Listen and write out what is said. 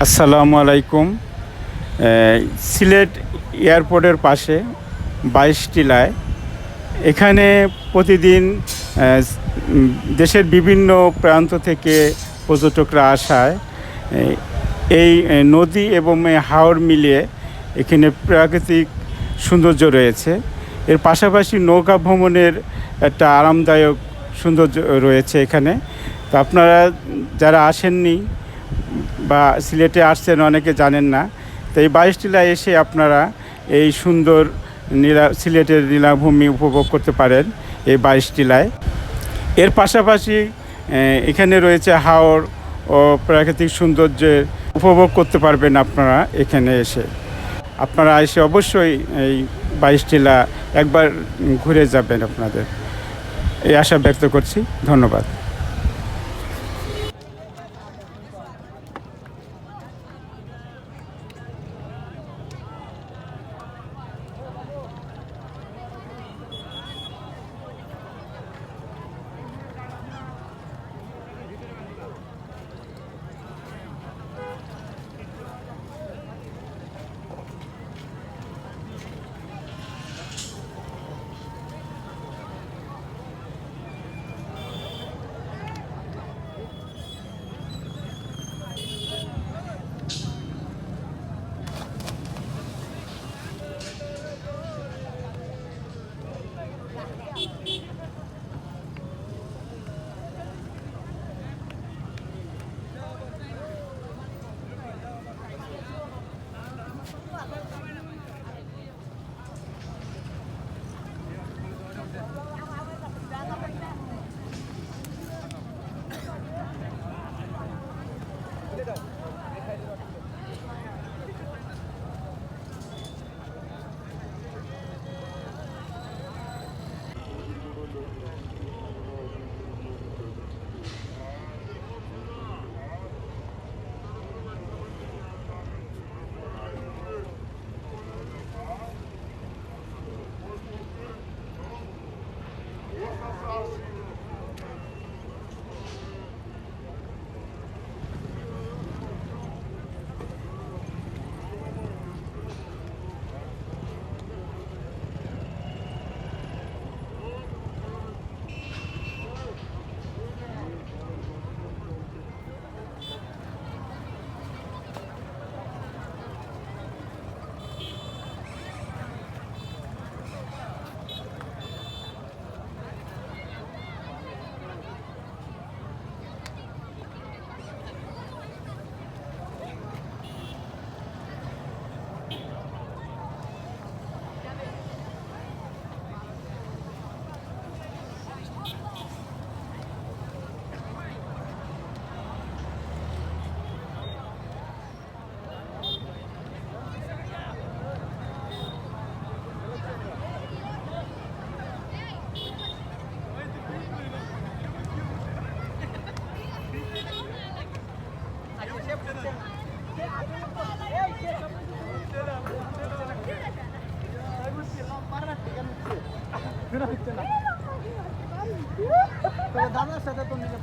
আসসালামু আলাইকুম। সিলেট এয়ারপোর্টের পাশে বাইশ টিলায়। এখানে প্রতিদিন দেশের বিভিন্ন প্রান্ত থেকে পর্যটকরা আসায়। এই- নদী এবং হাওর মিলিয়ে এখানে প্রাকৃতিক সৌন্দর্য রয়েছে। এর পাশাপাশি নৌকা ভ্রমণের একটা আরামদায়ক সৌন্দর্য রয়েছে এখানে। তো আপনারা যারা আসেননি বা সিলেটে আসছেন অনেকে জানেন না। তো এই বাইশ টিলায় এসে আপনারা এই সুন্দর নীলা, সিলেটের নীলাভূমি উপভোগ করতে পারেন এই বাইশ টিলায় এর পাশাপাশি এখানে রয়েছে হাওর ও প্রাকৃতিক সৌন্দর্যের উপভোগ করতে পারবেন আপনারা এখানে এসে। আপনারা এসে অবশ্যই এই বাইশ টিলা একবার ঘুরে যাবেন আপনাদের। এই আশা ব্যক্ত করছি। ধন্যবাদ। দাদার সাথে তো নিলে